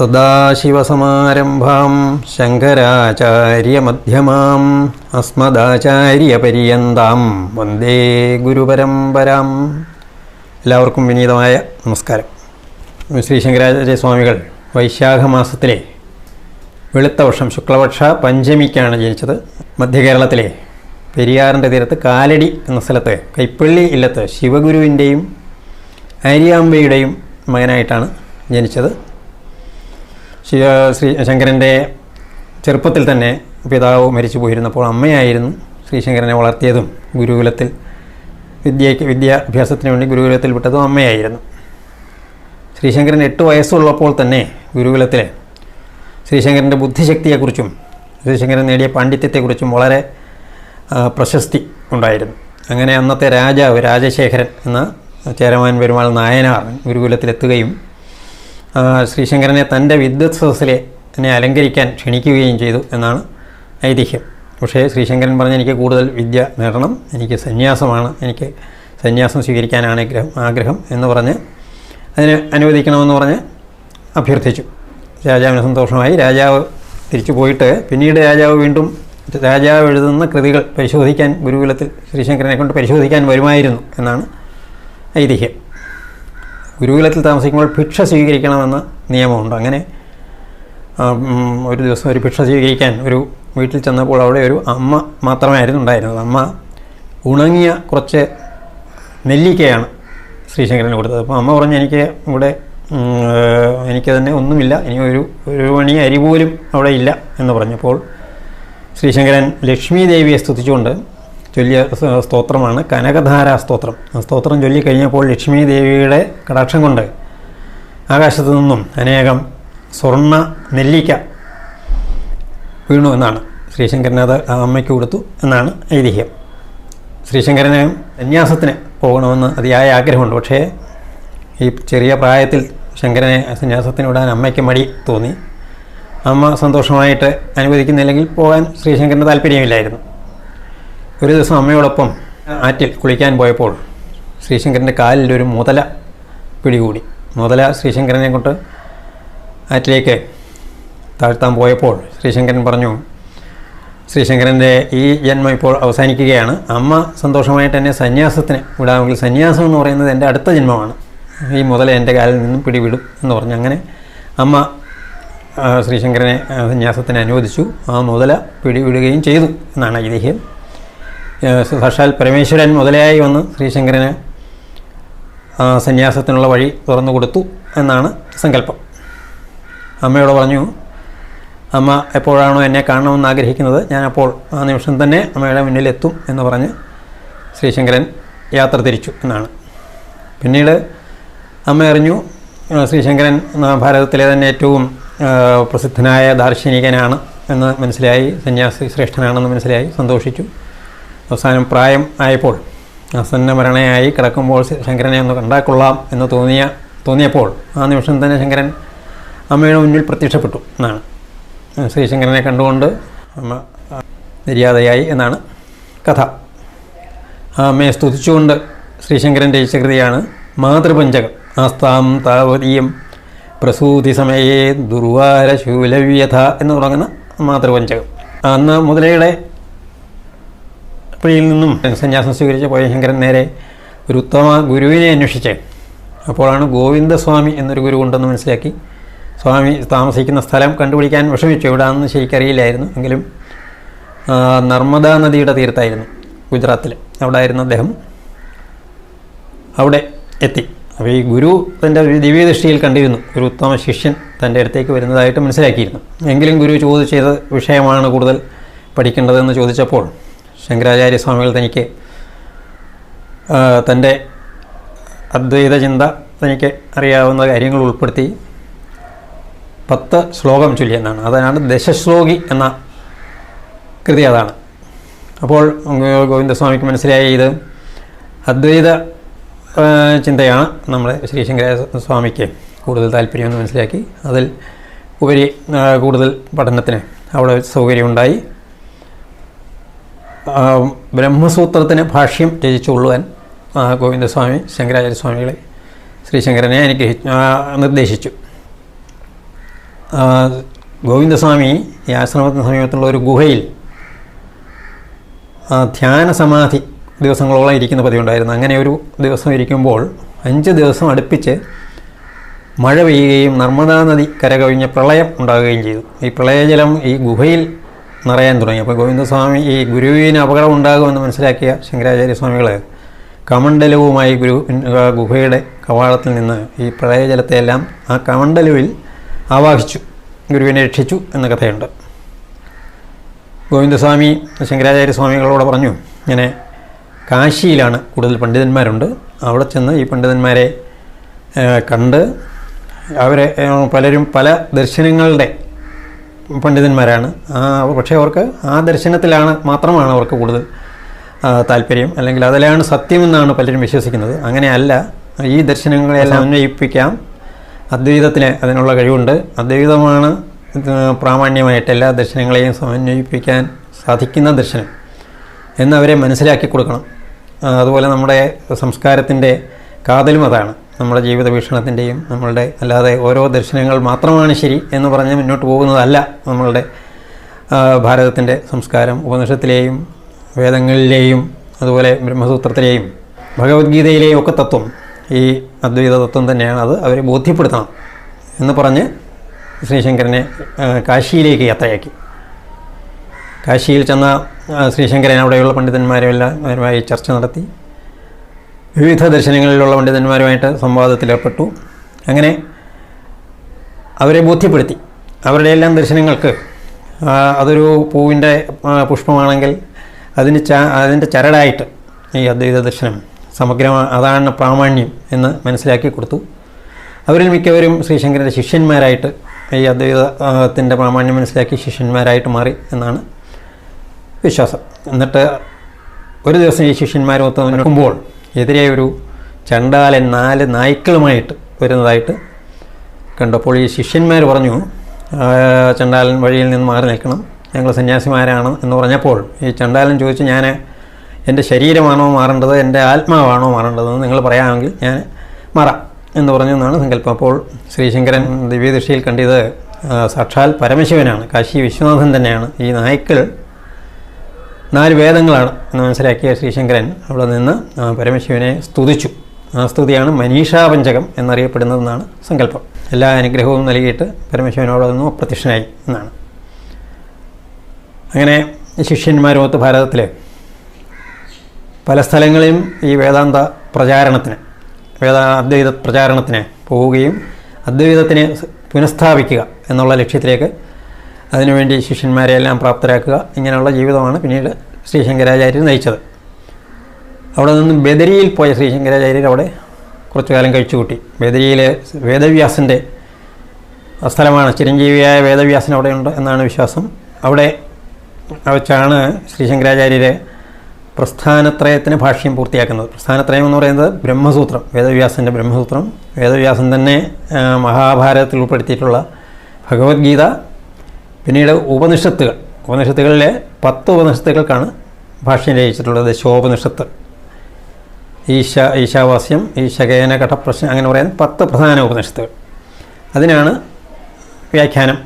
സദാശിവസമാരംഭാം ശങ്കരാചാര്യമധ്യമാം അസ്മദാചാര്യപര്യന്താം വന്ദേ ഗുരുപരമ്പരാം. എല്ലാവർക്കും വിനീതമായ നമസ്കാരം. ശ്രീ ശങ്കരാചാര്യ സ്വാമികൾ വൈശാഖ മാസത്തിലെ വെളുത്ത വർഷം ശുക്ലപക്ഷ പഞ്ചമിക്കാണ് ജനിച്ചത്. മധ്യകേരളത്തിലെ പെരിയാറിന്റെ തീരത്ത് കാലടി എന്ന സ്ഥലത്ത് കൈപ്പള്ളി ഇല്ലത്ത് ശിവഗുരുവിന്റെയും ആര്യാമ്പയുടെയും മകനായിട്ടാണ് ജനിച്ചത്. ശ്രീ ശങ്കരന്റെ ചെറുപ്പത്തിൽ തന്നെ പിതാവ് മരിച്ചു പോയിരുന്നപ്പോൾ അമ്മയായിരുന്നു ശ്രീശങ്കരനെ വളർത്തിയതും ഗുരുകുലത്തിൽ. വിദ്യയ്ക്ക് വിദ്യാഭ്യാസത്തിന് വേണ്ടി ഗുരുകുലത്തിൽ വിട്ടതും അമ്മയായിരുന്നു. ശ്രീശങ്കരൻ എട്ട് വയസ്സുള്ളപ്പോൾ തന്നെ ഗുരുകുലത്തിലെ ശ്രീശങ്കരന്റെ ബുദ്ധിശക്തിയെക്കുറിച്ചും ശ്രീശങ്കരൻ നേടിയ പാണ്ഡിത്യത്തെക്കുറിച്ചും വളരെ പ്രശസ്തി ഉണ്ടായിരുന്നു. അങ്ങനെ അന്നത്തെ രാജാവ് രാജശേഖരൻ എന്ന ചേരമാൻ പെരുമാൾ നായനാർ ഗുരുകുലത്തിലെത്തുകയും ശ്രീശങ്കരനെ തന്റെ വിദ്വത് സദസ്സിലെ എന്നെ അലങ്കരിക്കാൻ ക്ഷണിക്കുകയും ചെയ്തു എന്നാണ് ഐതിഹ്യം. പക്ഷേ ശ്രീശങ്കരൻ പറഞ്ഞ എനിക്ക് കൂടുതൽ വിദ്യ നേടണം എനിക്ക് സന്യാസമാണ് എനിക്ക് സന്യാസം സ്വീകരിക്കാനാണ് ആഗ്രഹം ആഗ്രഹം എന്ന് പറഞ്ഞ് അതിനെ അനുവദിക്കണമെന്ന് പറഞ്ഞ് അഭ്യർത്ഥിച്ചു. രാജാവിന് സന്തോഷമായി. രാജാവ് തിരിച്ചു പോയിട്ട് പിന്നീട് രാജാവ് വീണ്ടും രാജാവ് എഴുതുന്ന കൃതികൾ പരിശോധിക്കാൻ ഗുരുകുലത്തിൽ ശ്രീശങ്കരനെ കൊണ്ട് പരിശോധിക്കാൻ വരുമായിരുന്നു എന്നാണ് ഐതിഹ്യം. ഗുരുകുലത്തിൽ താമസിക്കുമ്പോൾ ഭിക്ഷ സ്വീകരിക്കണമെന്ന നിയമമുണ്ട്. അങ്ങനെ ഒരു ദിവസം ഒരു ഭിക്ഷ സ്വീകരിക്കാൻ ഒരു വീട്ടിൽ ചെന്നപ്പോൾ അവിടെ ഒരു അമ്മ മാത്രമായിരുന്നു ഉണ്ടായിരുന്നത്. അമ്മ ഉണങ്ങിയ കുറച്ച് നെല്ലിക്കയാണ് ശ്രീശങ്കരന് കൊടുത്തത്. അപ്പോൾ അമ്മ പറഞ്ഞു എനിക്ക് ഇവിടെ എനിക്ക് തന്നെ ഒന്നുമില്ല. ഇനി ഒരു ഒരു മണി അരി പോലും അവിടെ ഇല്ല എന്ന് പറഞ്ഞപ്പോൾ ശ്രീശങ്കരൻ ലക്ഷ്മി ദേവിയെ സ്തുതിച്ചുകൊണ്ട് ചൊല്ലിയ സ്തോത്രമാണ്. കനകധാരാ സ്തോത്രം. ആ സ്തോത്രം ചൊല്ലിക്കഴിഞ്ഞപ്പോൾ ലക്ഷ്മി ദേവിയുടെ കടാക്ഷം കൊണ്ട് ആകാശത്തു നിന്നും അനേകം സ്വർണ നെല്ലിക്ക വീണു എന്നാണ്. ശ്രീശങ്കരനാഥ് ആ അമ്മയ്ക്ക് കൊടുത്തു എന്നാണ് ഐതിഹ്യം. ശ്രീശങ്കരന് സന്യാസത്തിന് പോകണമെന്ന് അതിയായ ആഗ്രഹമുണ്ട്. പക്ഷേ ഈ ചെറിയ പ്രായത്തിൽ ശങ്കരനെ സന്യാസത്തിന് വിടാൻ അമ്മയ്ക്ക് മടി തോന്നി. അമ്മ സന്തോഷമായിട്ട് അനുവദിക്കുന്നില്ലെങ്കിൽ പോകാൻ ശ്രീശങ്കരന് താല്പര്യമില്ലായിരുന്നു ഒരു ദിവസം അമ്മയോടൊപ്പം ആറ്റിൽ കുളിക്കാൻ പോയപ്പോൾ ശ്രീശങ്കരന്റെ കാലിൽ ഒരു മുതല പിടികൂടി. മുതല ശ്രീശങ്കരനെ കൊണ്ട് ആറ്റിലേക്ക് താഴ്ത്താൻ പോയപ്പോൾ ശ്രീശങ്കരൻ പറഞ്ഞു ശ്രീശങ്കരന്റെ ഈ ജന്മം ഇപ്പോൾ അവസാനിക്കുകയാണ്. അമ്മ സന്തോഷമായിട്ട് എന്നെ സന്യാസത്തിന് വിടാമെങ്കിൽ സന്യാസം എന്ന് പറയുന്നത് എന്റെ അടുത്ത ജന്മമാണ്. ഈ മുതല എന്റെ കാലിൽ നിന്നും പിടിവിടും എന്ന് പറഞ്ഞു. അങ്ങനെ അമ്മ ശ്രീശങ്കരനെ സന്യാസത്തിന് അനുവദിച്ചു. ആ മുതല പിടിവിടുകയും ചെയ്തു എന്നാണ് ഐതിഹ്യം. സാക്ഷാൽ പരമേശ്വരൻ മുതലയായി വന്ന് ശ്രീശങ്കരന് സന്യാസത്തിനുള്ള വഴി തുറന്നു കൊടുത്തു എന്നാണ് സങ്കല്പം. അമ്മയോട് പറഞ്ഞു അമ്മ എപ്പോഴാണോ എന്നെ കാണണമെന്ന് ആഗ്രഹിക്കുന്നത്? ഞാനപ്പോൾ ആ നിമിഷം തന്നെ അമ്മയുടെ മുന്നിലെത്തും എന്ന് പറഞ്ഞ് ശ്രീശങ്കരൻ യാത്ര തിരിച്ചു എന്നാണ്. പിന്നീട് അമ്മ അറിഞ്ഞു ശ്രീശങ്കരൻ ഭാരതത്തിലെ തന്നെ ഏറ്റവും പ്രസിദ്ധനായ ദാർശനികനാണ് എന്ന് മനസ്സിലായി സന്യാസി ശ്രേഷ്ഠനാണെന്ന് മനസ്സിലായി സന്തോഷിച്ചു. അവസാനം പ്രായം ആയപ്പോൾ ആസന്ന മരണയായി കിടക്കുമ്പോൾ ശങ്കരനെ ഒന്ന് കണ്ടാക്കൊള്ളാം എന്ന് തോന്നിയ തോന്നിയപ്പോൾ ആ നിമിഷം തന്നെ ശങ്കരൻ അമ്മയുടെ മുന്നിൽ പ്രത്യക്ഷപ്പെട്ടു എന്നാണ്. ശ്രീശങ്കരനെ കണ്ടുകൊണ്ട് അമ്മ നിര്യാതയായി എന്നാണ് കഥ. ആ അമ്മയെ സ്തുതിച്ചുകൊണ്ട് ശ്രീശങ്കരൻ രചിച്ച കൃതിയാണ് മാതൃപഞ്ചകം. ആസ്താം താവതീയം പ്രസൂതി സമയേ ദുർവാരശൂലവ്യഥ എന്ന് തുടങ്ങുന്ന മാതൃപഞ്ചകം. അന്ന് മുതലയുടെ പിടിയിൽ നിന്നും സന്യാസം സ്വീകരിച്ച പോയ ശങ്കരൻ നേരെ ഒരു ഉത്തമ ഗുരുവിനെ അന്വേഷിച്ച് അപ്പോഴാണ് ഗോവിന്ദസ്വാമി എന്നൊരു ഗുരു ഉണ്ടെന്ന് മനസ്സിലാക്കി. സ്വാമി താമസിക്കുന്ന സ്ഥലം കണ്ടുപിടിക്കാൻ വിഷമിച്ചു. എവിടെയാണെന്ന് ശരിക്കറിയില്ലായിരുന്നു. എങ്കിലും നർമ്മദാ നദിയുടെ തീരത്തായിരുന്നു ഗുജറാത്തിൽ അവിടെ ആയിരുന്നു അദ്ദേഹം. അവിടെ എത്തി. അപ്പോൾ ഈ ഗുരു തന്റെ ദിവ്യദൃഷ്ടിയിൽ കണ്ടിരുന്നു. ഒരു ഉത്തമ ശിഷ്യൻ തന്റെ അടുത്തേക്ക് വരുന്നതായിട്ട് മനസ്സിലാക്കിയിരുന്നു. എങ്കിലും ഗുരു ചോദിച്ചത് വിഷയമാണ് കൂടുതൽ പഠിക്കേണ്ടതെന്ന് ചോദിച്ചപ്പോൾ ശങ്കരാചാര്യ സ്വാമികൾ തനിക്ക് തന്റെ അദ്വൈത ചിന്ത തനിക്ക് അറിയാവുന്ന കാര്യങ്ങൾ ഉൾപ്പെടുത്തി പത്ത് ശ്ലോകം ചൊല്ലിയെന്നാണ് അതാണ് ദശശ്ലോകി എന്ന കൃതി അതാണ്. അപ്പോൾ ഗോവിന്ദസ്വാമിക്ക് മനസ്സിലായ ഇത് അദ്വൈത ചിന്തയാണ് നമ്മുടെ ശ്രീശങ്കര സ്വാമിക്ക് കൂടുതൽ താല്പര്യമെന്ന് മനസ്സിലാക്കി. അതിൽ ഉപരി കൂടുതൽ പഠനത്തിന് അവിടെ സൗകര്യമുണ്ടായി. ബ്രഹ്മസൂത്രത്തിന് ഭാഷ്യം രചിച്ചുകൊള്ളുവാൻ ഗോവിന്ദസ്വാമി ശങ്കരാചാര്യ സ്വാമികളെ ശ്രീശങ്കരനെ അനുഗ്രഹി നിർദ്ദേശിച്ചു. ഗോവിന്ദസ്വാമി ഈ ആശ്രമത്തിന് സമീപത്തുള്ള ഒരു ഗുഹയിൽ ധ്യാന സമാധി ദിവസങ്ങളോളം ഇരിക്കുന്ന പതിവുണ്ടായിരുന്നു. അങ്ങനെ ഒരു ദിവസം ഇരിക്കുമ്പോൾ അഞ്ച് ദിവസം അടുപ്പിച്ച് മഴ പെയ്യുകയും നർമ്മദാ നദി കരകവിഞ്ഞ പ്രളയം ഉണ്ടാകുകയും ചെയ്തു. ഈ പ്രളയജലം ഈ ഗുഹയിൽ നിറയാൻ തുടങ്ങി. അപ്പോൾ ഗോവിന്ദസ്വാമി ഈ ഗുരുവിന് അപകടം ഉണ്ടാകുമെന്ന് മനസ്സിലാക്കിയ ശങ്കരാചാര്യ സ്വാമികൾ കമണ്ഡലവുമായി ഗുരു ഗുഹയുടെ കവാടത്തിൽ നിന്ന് ഈ പ്രളയജലത്തെയെല്ലാം ആ കമണ്ഡലുവിൽ ആവാഹിച്ചു. ഗുരുവിനെ രക്ഷിച്ചു എന്ന കഥയുണ്ട്. ഗോവിന്ദസ്വാമി ശങ്കരാചാര്യ സ്വാമികളോട് പറഞ്ഞു ഇങ്ങനെ കാശിയിലാണ് കൂടുതൽ പണ്ഡിതന്മാരുണ്ട്. അവിടെ ചെന്ന് ഈ പണ്ഡിതന്മാരെ കണ്ട് അവരെ പലരും പല ദർശനങ്ങളുടെ പണ്ഡിതന്മാരാണ്. പക്ഷേ അവർക്ക് ആ ദർശനത്തിലാണ് മാത്രമാണ് അവർക്ക് കൂടുതൽ താല്പര്യം. അല്ലെങ്കിൽ അതിലാണ് സത്യമെന്നാണ് പലരും വിശ്വസിക്കുന്നത്. അങ്ങനെയല്ല ഈ ദർശനങ്ങളെല്ലാം അന്വയിപ്പിക്കാം അദ്വൈതത്തിന് അതിനുള്ള കഴിവുണ്ട്. അദ്വൈതമാണ് പ്രാമാണ്യമായിട്ട് എല്ലാ ദർശനങ്ങളെയും സമന്വയിപ്പിക്കാൻ സാധിക്കുന്ന ദർശനം എന്നവരെ മനസ്സിലാക്കി കൊടുക്കണം. അതുപോലെ നമ്മുടെ സംസ്കാരത്തിന്റെ കാതലും അതാണ്. നമ്മുടെ ജീവിത വീക്ഷണത്തിന്റെയും നമ്മളുടെ അല്ലാതെ ഓരോ ദർശനങ്ങൾ മാത്രമാണ് ശരി എന്ന് പറഞ്ഞ് മുന്നോട്ട് പോകുന്നതല്ല നമ്മളുടെ ഭാരതത്തിന്റെ സംസ്കാരം. ഉപനിഷത്തിലെയും വേദങ്ങളിലെയും അതുപോലെ ബ്രഹ്മസൂത്രത്തിലെയും ഭഗവത്ഗീതയിലെയും ഒക്കെ തത്വം. ഈ അദ്വൈത തത്വം തന്നെയാണ് അത് അവരെ ബോധ്യപ്പെടുത്തണം എന്ന് പറഞ്ഞ് ശ്രീശങ്കരനെ കാശിയിലേക്ക് യാത്രയാക്കി. കാശിയിൽ ചെന്ന ശ്രീശങ്കരൻ അവിടെയുള്ള പണ്ഡിതന്മാരെല്ലാം അവരുമായി ചർച്ച നടത്തി. വിവിധ ദർശനങ്ങളിലുള്ള പണ്ഡിതന്മാരുമായിട്ട് സംവാദത്തിലേർപ്പെട്ടു. അങ്ങനെ അവരെ ബോധ്യപ്പെടുത്തി. അവരുടെ എല്ലാം ദർശനങ്ങൾക്ക് അതൊരു പൂവിന്റെ പുഷ്പമാണെങ്കിൽ അതിന് ച അതിന്റെ ചരടായിട്ട് ഈ അദ്വൈത ദർശനം സമഗ്രമാ അതാണ് പ്രാമാണ്യം എന്ന് മനസ്സിലാക്കി കൊടുത്തു. അവരിൽ മിക്കവരും ശ്രീശങ്കരന്റെ ശിഷ്യന്മാരായിട്ട് ഈ അദ്വൈതത്തിന്റെ പ്രാമാണ്യം മനസ്സിലാക്കി ശിഷ്യന്മാരായിട്ട് മാറി എന്നാണ് വിശ്വാസം. എന്നിട്ട് ഒരു ദിവസം ഈ ശിഷ്യന്മാരൊത്ത് നിൽക്കുമ്പോൾ എതിരെ ഒരു ചണ്ടാലൻ നാല് നായ്ക്കളുമായിട്ട് വരുന്നതായിട്ട് കണ്ടപ്പോൾ ഈ ശിഷ്യന്മാർ പറഞ്ഞു "ആ, ചണ്ടാലൻ വഴിയിൽ നിന്ന് മാറി നിൽക്കണം. ഞങ്ങൾ സന്യാസിമാരാണ്. എന്ന് പറഞ്ഞപ്പോൾ ഈ ചണ്ടാലൻ ചോദിച്ചു ഞാൻ എന്റെ ശരീരമാണോ മാറേണ്ടത്? എന്റെ ആത്മാവാണോ മാറേണ്ടതെന്ന് നിങ്ങൾ പറയാമെങ്കിൽ ഞാൻ മാറാം. എന്ന് പറഞ്ഞു എന്നാണ് സങ്കല്പം. അപ്പോൾ ശ്രീശങ്കരൻ ദിവ്യദൃഷ്ടിയിൽ കണ്ടത് സാക്ഷാൽ പരമശിവനാണ്. കാശി വിശ്വനാഥൻ തന്നെയാണ്. ഈ നായ്ക്കൾ നാല് വേദങ്ങളാണ് എന്ന് മനസ്സിലാക്കിയ ശ്രീശങ്കരൻ അവിടെ നിന്ന് പരമശിവനെ സ്തുതിച്ചു. ആ സ്തുതിയാണ് മനീഷാപഞ്ചകം എന്നറിയപ്പെടുന്നതെന്നാണ് സങ്കല്പം. എല്ലാ അനുഗ്രഹവും നൽകിയിട്ട് പരമശിവനോട് നിന്നും അപ്രത്യക്ഷനായി എന്നാണ്. അങ്ങനെ ശിഷ്യന്മാരുമൊത്ത് ഭാരതത്തിൽ പല സ്ഥലങ്ങളിലും ഈ വേദാന്ത പ്രചാരണത്തിന് വേദ അദ്വൈത പ്രചാരണത്തിന് പോവുകയും അദ്വൈതത്തിനെ പുനഃസ്ഥാപിക്കുക എന്നുള്ള ലക്ഷ്യത്തിലേക്ക് അതിനുവേണ്ടി ശിഷ്യന്മാരെ എല്ലാം പ്രാപ്തരാക്കുക ഇങ്ങനെയുള്ള ജീവിതമാണ് പിന്നീട് ശ്രീശങ്കരാചാര്യർ നയിച്ചത്. അവിടെ നിന്നും ബദരിയിൽ പോയ ശ്രീശങ്കരാചാര്യർ അവിടെ കുറച്ചു കാലം കഴിച്ചു കൂട്ടി ബദരിയിലെ വേദവ്യാസന്റെ സ്ഥലമാണ്. ചിരഞ്ജീവിയായ വേദവ്യാസൻ അവിടെയുണ്ട് എന്നാണ് വിശ്വാസം. അവിടെ വെച്ചാണ് ശ്രീശങ്കരാചാര്യരെ പ്രസ്ഥാനത്രയത്തിന് ഭാഷ്യം പൂർത്തിയാക്കുന്നത്. പ്രസ്ഥാനത്രയം എന്ന് പറയുന്നത് ബ്രഹ്മസൂത്രം വേദവ്യാസന്റെ ബ്രഹ്മസൂത്രം. വേദവ്യാസൻ തന്നെ മഹാഭാരതത്തിൽ ഉൾപ്പെടുത്തിയിട്ടുള്ള ഭഗവത്ഗീത പിന്നീട് ഉപനിഷത്തുകൾ. ഉപനിഷത്തുകളിലെ പത്ത് ഉപനിഷത്തുകൾക്കാണ് ഭാഷ്യം രചിച്ചിട്ടുള്ളത് ശോപനിഷത്ത്. ഈശ ഈശാവാസ്യം ഈശകേന ഘടപ്രശ്നം അങ്ങനെ പറയാൻ പത്ത് പ്രധാന ഉപനിഷത്തുകൾ. അതിനാണ് വ്യാഖ്യാനം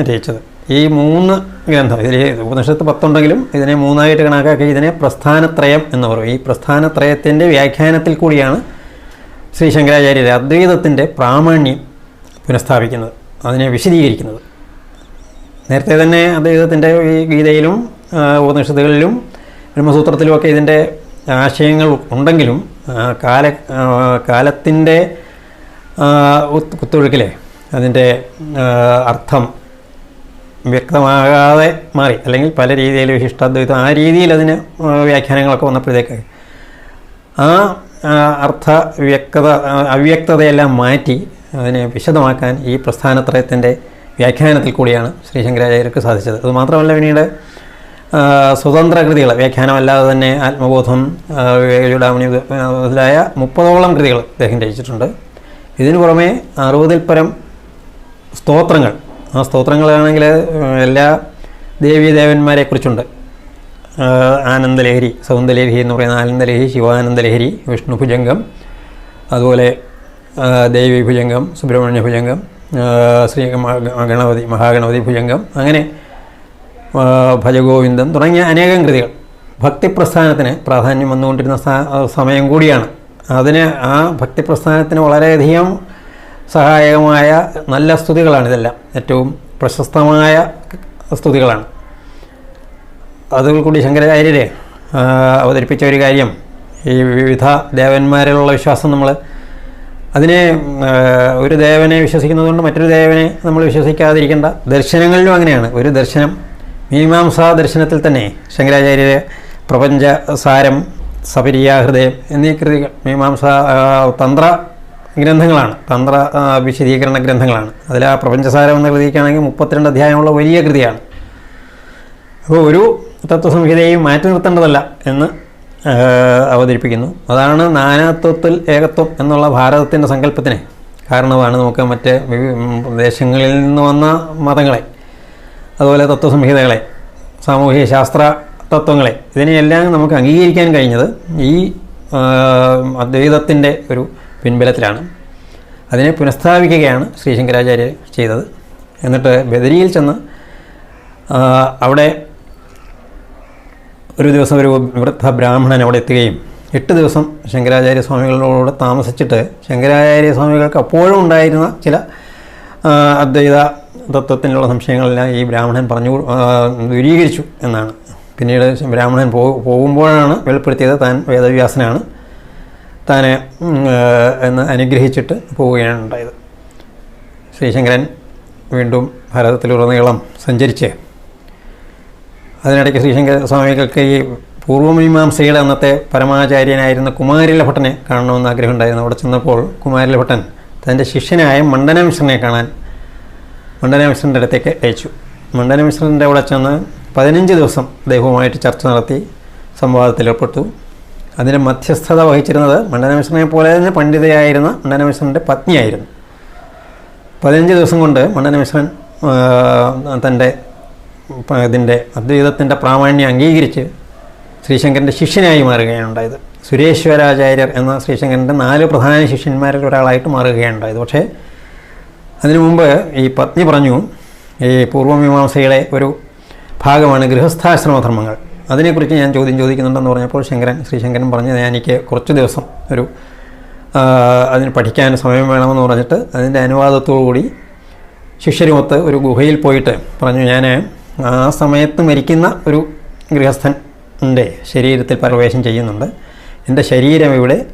രചിച്ചത്. ഈ മൂന്ന് ഗ്രന്ഥം ഇതിൽ ഉപനിഷത്ത് പത്തുണ്ടെങ്കിലും ഇതിനെ മൂന്നായിട്ട് കണക്കാക്കി ഇതിനെ പ്രസ്ഥാനത്രയം എന്ന് പറയും. ഈ പ്രസ്ഥാനത്രയത്തിന്റെ വ്യാഖ്യാനത്തിൽ കൂടിയാണ് ശ്രീ ശങ്കരാചാര്യർ അദ്വൈതത്തിന്റെ പ്രാമാണ്യം പുനഃസ്ഥാപിക്കുന്നത് അതിനെ വിശദീകരിക്കുന്നത്. നേരത്തെ തന്നെ അദ്ദേഹത്തിന്റെ ഈ ഗീതയിലും ഉപനിഷത്തുകളിലും ബ്രഹ്മസൂത്രത്തിലുമൊക്കെ ഇതിന്റെ ആശയങ്ങൾ ഉണ്ടെങ്കിലും കാല കാലത്തിന്റെ കുത്തൊഴുക്കിലെ അതിന്റെ അർത്ഥം വ്യക്തമാകാതെ മാറി. അല്ലെങ്കിൽ പല രീതിയിൽ വിശിഷ്ടാദ്വൈതം ആ രീതിയിൽ അതിന് വ്യാഖ്യാനങ്ങളൊക്കെ വന്നപ്പോഴത്തേക്ക് ആ, അർത്ഥ വ്യക്തത അവ്യക്തതയെല്ലാം മാറ്റി അതിനെ വിശദമാക്കാൻ ഈ പ്രസ്ഥാനത്രയത്തിന്റെ വ്യാഖ്യാനത്തിൽ കൂടിയാണ് ശ്രീ ശങ്കരാചാര്യർക്ക് സാധിച്ചത്. അതുമാത്രമല്ല പിന്നീട് ആ, സ്വതന്ത്ര കൃതികൾ വ്യാഖ്യാനമല്ലാതെ തന്നെ ആത്മബോധം ചൂടാമണി മുതലായ മുപ്പതോളം കൃതികൾ അദ്ദേഹം രചിച്ചിട്ടുണ്ട്. ഇതിനു പുറമെ അറുപതിൽ പരം സ്തോത്രങ്ങൾ. ആ സ്തോത്രങ്ങളാണെങ്കിൽ എല്ലാ ദേവീദേവന്മാരെ കുറിച്ചുണ്ട്. ആനന്ദലഹരി സൗന്ദലഹരി എന്ന് പറയുന്ന ആനന്ദലഹരി ശിവാനന്ദലഹരി വിഷ്ണു ഭുജംഗം അതുപോലെ ദേവി ഭുജംഗം സുബ്രഹ്മണ്യ ഭുജംഗം ശ്രീ ഗണപതി മഹാഗണപതി ഭുജംഗം അങ്ങനെ ഭജഗോവിന്ദം തുടങ്ങിയ അനേകം കൃതികൾ. ഭക്തിപ്രസ്ഥാനത്തിന് പ്രാധാന്യം വന്നുകൊണ്ടിരുന്ന സമയം കൂടിയാണ്. അതിന് ആ ഭക്തിപ്രസ്ഥാനത്തിന് വളരെയധികം സഹായകമായ നല്ല സ്തുതികളാണ് ഇതെല്ലാം. ഏറ്റവും പ്രശസ്തമായ സ്തുതികളാണ്. അതിൽ കൂടി ശങ്കരാചാര്യരെ അവതരിപ്പിച്ച ഒരു കാര്യം. ഈ വിവിധ ദേവന്മാരിലുള്ള വിശ്വാസം നമ്മൾ അതിനെ ഒരു ദേവനെ വിശ്വസിക്കുന്നതുകൊണ്ട് മറ്റൊരു ദേവനെ നമ്മൾ വിശ്വസിക്കാതിരിക്കേണ്ട. ദർശനങ്ങളിലും അങ്ങനെയാണ്. ഒരു ദർശനം മീമാംസാ ദർശനത്തിൽ തന്നെ ശങ്കരാചാര്യരെ പ്രപഞ്ച സാരം സപര്യാഹൃദയം എന്നീ കൃതികൾ മീമാംസ തന്ത്ര ഗ്രന്ഥങ്ങളാണ്. തന്ത്ര വിശദീകരണ ഗ്രന്ഥങ്ങളാണ്. അതിൽ ആ പ്രപഞ്ചസാരം എന്ന കൃതിക്കാണെങ്കിൽ മുപ്പത്തിരണ്ട് അധ്യായമുള്ള വലിയ കൃതിയാണ്. അപ്പോൾ ഒരു തത്വസംഹിതയും മാറ്റി നിർത്തേണ്ടതല്ല എന്ന് അവതരിപ്പിക്കുന്നു. അതാണ് നാനാത്വത്തിൽ ഏകത്വം എന്നുള്ള ഭാരതത്തിന്റെ സങ്കല്പത്തിന് കാരണമാണ് നമുക്ക് മറ്റ് ദേശങ്ങളിൽ നിന്ന് വന്ന മതങ്ങളെ അതുപോലെ തത്വസംഹിതകളെ സാമൂഹിക ശാസ്ത്ര തത്വങ്ങളെ ഇതിനെയെല്ലാം നമുക്ക് അംഗീകരിക്കാൻ കഴിഞ്ഞത് ഈ അദ്വൈതത്തിന്റെ ഒരു പിൻബലത്തിലാണ്. അതിനെ പുനഃസ്ഥാപിക്കുകയാണ് ശ്രീ ശങ്കരാചാര്യർ ചെയ്തത്. എന്നിട്ട് ബദരിയിൽ ചെന്ന് അവിടെ ഒരു ദിവസം ഒരു വൃദ്ധ ബ്രാഹ്മണൻ അവിടെ എത്തുകയും എട്ട് ദിവസം ശങ്കരാചാര്യ സ്വാമികളോട് താമസിച്ചിട്ട് ശങ്കരാചാര്യ സ്വാമികൾക്ക് അപ്പോഴും ഉണ്ടായിരുന്ന ചില അദ്വൈത തത്വത്തിനുള്ള സംശയങ്ങളെല്ലാം ഈ ബ്രാഹ്മണൻ പറഞ്ഞു ദൂരീകരിച്ചു എന്നാണ്. പിന്നീട് ബ്രാഹ്മണൻ പോ പോകുമ്പോഴാണ് വെളിപ്പെടുത്തിയത് താൻ വേദവ്യാസനാണ്. താനെ എന്ന് അനുഗ്രഹിച്ചിട്ട് പോവുകയാണ് ഉണ്ടായത്. ശ്രീശങ്കരൻ വീണ്ടും ഭാരതത്തിലുടനീളം സഞ്ചരിച്ച് അതിനിടയ്ക്ക് ശ്രീശങ്കര സ്വാമികൾക്ക് ഈ പൂർവമീമാംസയുടെ അന്നത്തെ പരമാചാര്യനായിരുന്ന കുമാരിലഭട്ടനെ കാണണമെന്ന് ആഗ്രഹമുണ്ടായിരുന്നു. അവിടെ ചെന്നപ്പോൾ കുമാരിലഭട്ടൻ തന്റെ ശിഷ്യനായ മണ്ഡനമിശ്രനെ കാണാൻ മണ്ഡനമിശ്രന്റെ അടുത്തേക്ക് അയച്ചു. മണ്ഡനമിശ്രന്റെ അവിടെ ചെന്ന് പതിനഞ്ച് ദിവസം ദൈവവുമായിട്ട് ചർച്ച നടത്തി സംവാദത്തിലേർപ്പെട്ടു അതിന് മധ്യസ്ഥത വഹിച്ചിരുന്നത് മണ്ഡനമിശ്രനെ പോലെ തന്നെ പണ്ഡിതയായിരുന്ന മണ്ഡനമിശ്രന്റെ പത്നിയായിരുന്നു. പതിനഞ്ച് ദിവസം കൊണ്ട് മണ്ഡനമിശ്രൻ തന്റെ ഇതിന്റെ അദ്വൈതത്തിന്റെ പ്രാമാണ്യം അംഗീകരിച്ച് ശ്രീശങ്കരന്റെ ശിഷ്യനായി മാറുകയാണ് ഉണ്ടായത്. സുരേശ്വരാചാര്യർ എന്ന ശ്രീശങ്കരന്റെ നാല് പ്രധാന ശിഷ്യന്മാരിൽ ഒരാളായിട്ട് മാറുകയാണ് ഉണ്ടായത്. പക്ഷേ അതിനു മുമ്പ് ഈ പത്നി പറഞ്ഞു ഈ പൂർവമീമാംസയുടെ ഒരു ഭാഗമാണ് ഗൃഹസ്ഥാശ്രമധർമ്മങ്ങൾ അതിനെക്കുറിച്ച് ഞാൻ ചോദ്യം ചോദിക്കുന്നുണ്ടെന്ന് പറഞ്ഞപ്പോൾ ശങ്കരൻ ശ്രീശങ്കരൻ പറഞ്ഞു എനിക്ക് കുറച്ച് ദിവസം ഒരു അതിന് പഠിക്കാൻ സമയം വേണമെന്ന് പറഞ്ഞിട്ട് അതിന്റെ അനുവാദത്തോടു കൂടി ശിഷ്യരുമൊത്ത് ഒരു ഗുഹയിൽ പോയിട്ട് പറഞ്ഞു ഞാൻ ആ സമയത്ത് മരിക്കുന്ന ഒരു ഗൃഹസ്ഥന്റെ ശരീരത്തിൽ പ്രവേശം ചെയ്യുന്നുണ്ട്. എന്റെ ശരീരം ഇവിടെ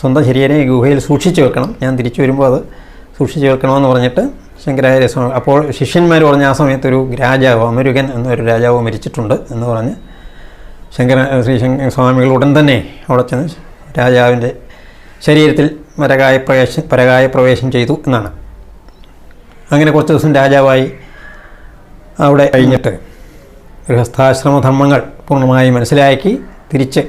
സ്വന്തം ശരീരം ഈ ഗുഹയിൽ സൂക്ഷിച്ചു വെക്കണം. ഞാൻ തിരിച്ചു വരുമ്പോൾ അത് സൂക്ഷിച്ചു വെക്കണമെന്ന് പറഞ്ഞിട്ട് ശങ്കരാചാര്യ സ്വാമി അപ്പോൾ ശിഷ്യന്മാർ പറഞ്ഞ ആ സമയത്ത് ഒരു രാജാവ് അമരുകൻ എന്നൊരു രാജാവ് മരിച്ചിട്ടുണ്ട് എന്ന് പറഞ്ഞ് ശങ്കര ശ്രീ സ്വാമികൾ ഉടൻ തന്നെ അവിടെ ചെന്ന് രാജാവിന്റെ ശരീരത്തിൽ പരകായ പ്രവേശം പരകായ പ്രവേശം ചെയ്തു എന്നാണ്. അങ്ങനെ കുറച്ച് ദിവസം രാജാവായി. അവിടെ കഴിഞ്ഞിട്ട് ഗൃഹസ്ഥാശ്രമ ധർമ്മങ്ങൾ പൂർണമായി മനസ്സിലാക്കി തിരിച്ച്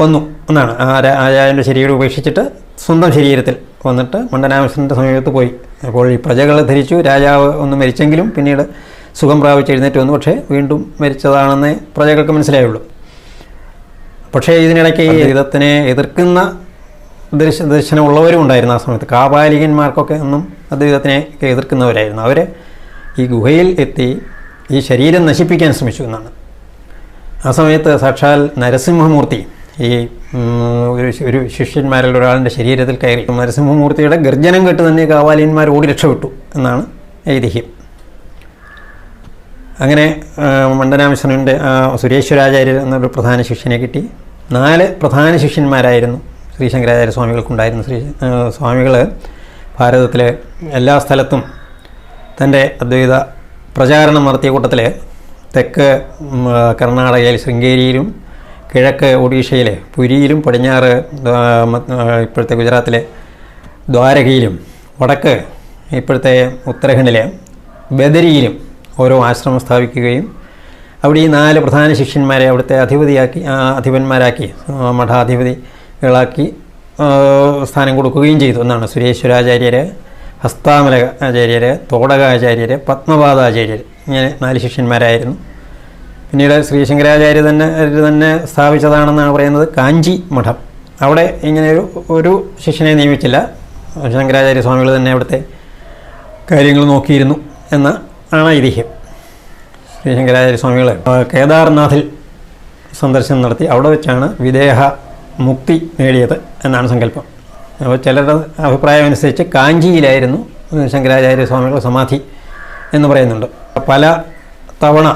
വന്നു. എന്നാണ് ആചാര്യന്റെ ശരീരം ഉപേക്ഷിച്ചിട്ട് സ്വന്തം ശരീരത്തിൽ വന്നിട്ട് മണ്ഡനാമസന്റെ സമീപത്ത് പോയി. അപ്പോൾ ഈ പ്രജകൾ ധരിച്ചു. രാജാവ് ഒന്ന് മരിച്ചെങ്കിലും പിന്നീട് സുഖം പ്രാപിച്ച് എഴുന്നേറ്റ് വന്നു. പക്ഷേ വീണ്ടും മരിച്ചതാണെന്ന് പ്രജകൾക്ക് മനസ്സിലായുള്ളൂ. പക്ഷേ ഇതിനിടയ്ക്ക് ഈ ഗീതത്തിനെ എതിർക്കുന്ന ദർശ ദർശനമുള്ളവരും ഉണ്ടായിരുന്നു ആ സമയത്ത്. കാപാലികന്മാർക്കൊക്കെ ഒന്നും അദ്വൈതത്തിനെ എതിർക്കുന്നവരായിരുന്നു. അവർ ഈ ഗുഹയിൽ എത്തി ഈ ശരീരം നശിപ്പിക്കാൻ ശ്രമിച്ചു എന്നാണ്. ആ സമയത്ത് സാക്ഷാൽ നരസിംഹമൂർത്തി ഈ ഒരു ഒരു ശിഷ്യന്മാരിൽ ഒരാളിന്റെ ശരീരത്തിൽ കയറി നരസിംഹമൂർത്തിയുടെ ഗർജനം കേട്ട് തന്നെ കാവാലിയന്മാർ ഓടി രക്ഷപ്പെട്ടു എന്നാണ് ഐതിഹ്യം അങ്ങനെ ആ, മണ്ഡനാമിശ്രന്റെ സുരേശ്വരാചാര്യർ എന്നൊരു പ്രധാന ശിഷ്യനെ കിട്ടി. നാല് പ്രധാന ശിഷ്യന്മാരായിരുന്നു ശ്രീ ശങ്കരാചാര്യ സ്വാമികൾക്കുണ്ടായിരുന്നു ശ്രീ സ്വാമികൾ ഭാരതത്തിലെ എല്ലാ സ്ഥലത്തും തന്റെ അദ്വൈത പ്രചാരണം നടത്തിയ കൂട്ടത്തിൽ തെക്ക് കർണാടകയിൽ ശൃംഗേരിയിലും കിഴക്ക് ഒഡീഷയിലെ പുരിയിലും പടിഞ്ഞാറ് ഇപ്പോഴത്തെ ഗുജറാത്തിലെ ദ്വാരകയിലും വടക്ക് ഇപ്പോഴത്തെ ഉത്തരാഖണ്ഡിലെ ബദരിയിലും ഓരോ ആശ്രമം സ്ഥാപിക്കുകയും അവിടെ ഈ നാല് പ്രധാന ശിഷ്യന്മാരെ അവിടുത്തെ അധിപതിയാക്കി അധിപന്മാരാക്കി മഠാധിപതികളാക്കി സ്ഥാനം കൊടുക്കുകയും ചെയ്തു എന്നാണ് സുരേശ്വരാചാര്യർ ഹസ്താമല ആചാര്യർ തോടകാചാര്യർ പത്മപാദാചാര്യർ ഇങ്ങനെ നാല് ശിഷ്യന്മാരായിരുന്നു. പിന്നീട് ശ്രീശങ്കരാചാര്യ തന്നെ തന്നെ സ്ഥാപിച്ചതാണെന്നാണ് പറയുന്നത് കാഞ്ചി മഠം. അവിടെ ഇങ്ങനെ ഒരു ഒരു ശിഷ്യനെ നിയമിച്ചില്ല. ശങ്കരാചാര്യ സ്വാമികൾ തന്നെ അവിടുത്തെ കാര്യങ്ങൾ നോക്കിയിരുന്നു എന്ന ആണ് ഐതിഹ്യം. ശ്രീ ശങ്കരാചാര്യ സ്വാമികൾ കേദാർനാഥിൽ സന്ദർശനം നടത്തി. അവിടെ വെച്ചാണ് വിദേഹ മുക്തി നേടിയത് എന്നാണ് സങ്കല്പം. അപ്പോൾ ചിലരുടെ അഭിപ്രായം അനുസരിച്ച് കാഞ്ചിയിലായിരുന്നു ശങ്കരാചാര്യ സ്വാമികളുടെ സമാധി എന്ന് പറയുന്നുണ്ട്. പല തവണ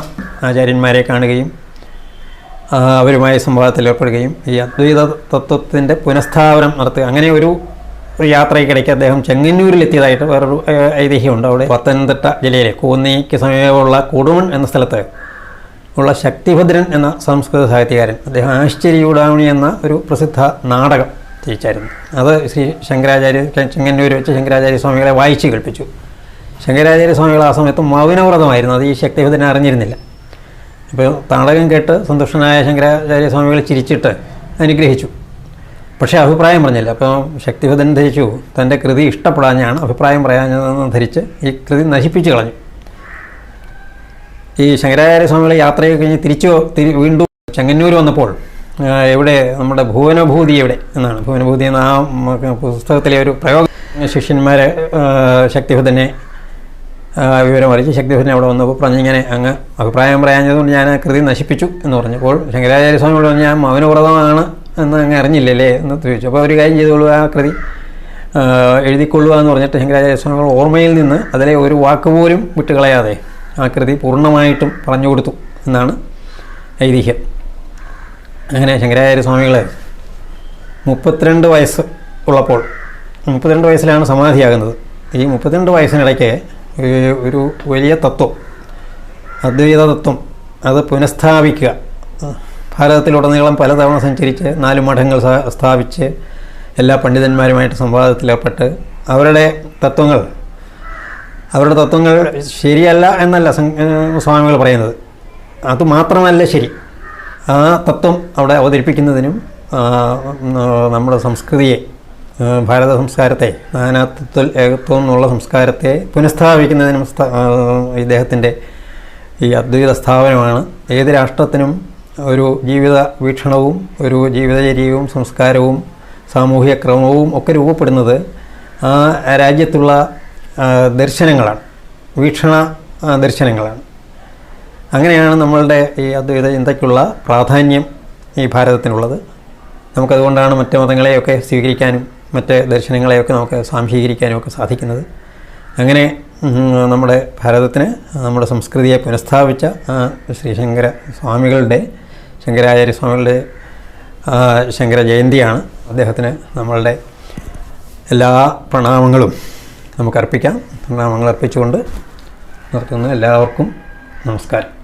ആചാര്യന്മാരെ കാണുകയും അവരുമായി സംവാദത്തിൽ ഏർപ്പെടുകയും ഈ അദ്വൈത തത്വത്തിന്റെ പുനഃസ്ഥാപനം നടത്തുക. അങ്ങനെ ഒരു ഒരു യാത്രയ്ക്കിടയ്ക്ക് അദ്ദേഹം ചെങ്ങന്നൂരിലെത്തിയതായിട്ട് വേറൊരു ഏഹ്, ഐതിഹ്യമുണ്ട് അവിടെ. പത്തനംതിട്ട ജില്ലയിലെ കൂന്നിക്ക് സമീപമുള്ള കൊടുമൺ എന്ന സ്ഥലത്ത് ഉള്ള ശക്തിഭദ്രൻ എന്ന സംസ്കൃത സാഹിത്യകാരൻ. അദ്ദേഹം ആശ്ചര്യയൂടാമണി എന്ന ഒരു പ്രസിദ്ധ നാടകം രചിച്ചായിരുന്നു അത് ശ്രീ ശങ്കരാചാര്യ ചെങ്ങന്നൂർ വെച്ച് ശങ്കരാചാര്യ സ്വാമികളെ വായിച്ച് കേൾപ്പിച്ചു. ശങ്കരാചാര്യ സ്വാമികൾ ആ സമയത്ത് മൗനവ്രതമായിരുന്നു. അത് ഈ ശക്തിപതിനെ അറിഞ്ഞിരുന്നില്ല. അപ്പോൾ താളകം കേട്ട് സന്തുഷ്ടനായ ശങ്കരാചാര്യ സ്വാമികൾ ചിരിച്ചിട്ട് അനുഗ്രഹിച്ചു. പക്ഷേ അഭിപ്രായം പറഞ്ഞില്ല. അപ്പോൾ ശക്തിഭദ്രൻ ധരിച്ചു. തന്റെ കൃതി ഇഷ്ടപ്പെടാഞ്ഞാണ് അഭിപ്രായം പറയാഞ്ഞതെന്ന് ധരിച്ച് ഈ കൃതി നശിപ്പിച്ചു കളഞ്ഞു. ഈ ശങ്കരാചാര്യ സ്വാമികളെ യാത്രയൊക്കെ കഴിഞ്ഞ് തിരിച്ചു തിരി വീണ്ടും ചെങ്ങന്നൂർ വന്നപ്പോൾ എവിടെ? നമ്മുടെ ഭുവനഭൂതി എവിടെ എന്നാണ്. ഭുവനഭൂതി എന്ന ആ പുസ്തകത്തിലെ ഒരു പ്രയോഗ ശിഷ്യന്മാരെ ആ, വിവരം അറിയിച്ച് ശക്തിഭദ്രൻ അവിടെ വന്നപ്പോൾ പറഞ്ഞിങ്ങനെ അങ്ങ് അഭിപ്രായം പറയാഞ്ഞതുകൊണ്ട് ഞാൻ ആ കൃതി നശിപ്പിച്ചു എന്ന് പറഞ്ഞപ്പോൾ ശങ്കരാചാര്യ സ്വാമിയോട് പറഞ്ഞു ഞാൻ മൗനവ്രതമാണ് എന്ന് അങ്ങ് അറിഞ്ഞില്ലല്ലേ എന്ന് ചോദിച്ചു. അപ്പോൾ ഒരു കാര്യം ചെയ്തോളൂ ആ കൃതി എഴുതിക്കൊള്ളുക എന്ന് പറഞ്ഞിട്ട് ശങ്കരാചാര്യ സ്വാമികൾ ഓർമ്മയിൽ നിന്ന് അതിലെ ഒരു വാക്ക് പോലും വിട്ടുകളയാതെ ആ കൃതി പൂർണമായിട്ടും പറഞ്ഞു കൊടുത്തു എന്നാണ് ഐതിഹ്യം. അങ്ങനെ ശങ്കരാചാര്യ സ്വാമികൾ മുപ്പത്തിരണ്ട് വയസ്സ് ഉള്ളപ്പോൾ മുപ്പത്തിരണ്ട് വയസ്സിലാണ് സമാധിയാകുന്നത്. ഈ മുപ്പത്തിരണ്ട് വയസ്സിനിടയ്ക്ക് ഒരു- വലിയ തത്വം അദ്വൈത തത്വം അത് പുനഃസ്ഥാപിക്കുക. ഭാരതത്തിലുടനീളം പലതവണ സഞ്ചരിച്ച് നാല് മഠങ്ങൾ സ്ഥാ- സ്ഥാപിച്ച് എല്ലാ പണ്ഡിതന്മാരുമായിട്ട് സംവാദത്തിലേർപ്പെട്ട് അവരുടെ തത്വങ്ങൾ അവരുടെ തത്വങ്ങൾ ശരിയല്ല എന്നല്ല സ്വാമികൾ പറയുന്നത്. അത് മാത്രമല്ല ശരി. ആ തത്വം അവിടെ അവതരിപ്പിക്കുന്നതിനും നമ്മുടെ സംസ്കൃതിയെ ഭാരത സംസ്കാരത്തെ നാനാത്വത്തിൽ ഏകത്വം എന്നുള്ള സംസ്കാരത്തെ പുനഃസ്ഥാപിക്കുന്നതിനും ഇദ്ദേഹത്തിന്റെ ഈ അദ്വൈത സ്ഥാപനമാണ്. ഏത് രാഷ്ട്രത്തിനും ഒരു ജീവിത വീക്ഷണവും ഒരു ജീവിതചര്യവും സംസ്കാരവും സാമൂഹിക ക്രമവും ഒക്കെ രൂപപ്പെടുന്നത് ആ രാജ്യത്തുള്ള ദർശനങ്ങളാണ്. വീക്ഷണ ദർശനങ്ങളാണ്. അങ്ങനെയാണ് നമ്മളുടെ ഈ അദ്വൈത ചിന്തയ്ക്കുള്ള പ്രാധാന്യം ഈ ഭാരതത്തിനുള്ളത്. നമുക്കതുകൊണ്ടാണ് മറ്റ് മതങ്ങളെയൊക്കെ സ്വീകരിക്കാനും മറ്റ് ദർശനങ്ങളെയൊക്കെ നമുക്ക് സ്വാംശീകരിക്കാനും ഒക്കെ സാധിക്കുന്നത്. അങ്ങനെ നമ്മുടെ ഭാരതത്തിന് നമ്മുടെ സംസ്കൃതിയെ പുനഃസ്ഥാപിച്ച ശ്രീശങ്കര ശ്രീ ശങ്കര സ്വാമികളുടെ ശങ്കരാചാര്യ സ്വാമികളുടെ ശങ്കര ജയന്തിയാണ് അദ്ദേഹത്തിന് നമ്മളുടെ എല്ലാ പ്രണാമങ്ങളും നമുക്ക് അർപ്പിക്കാം പ്രണാമങ്ങൾ അർപ്പിച്ചുകൊണ്ട് നിർത്തുന്നു. എല്ലാവർക്കും നമസ്കാരം.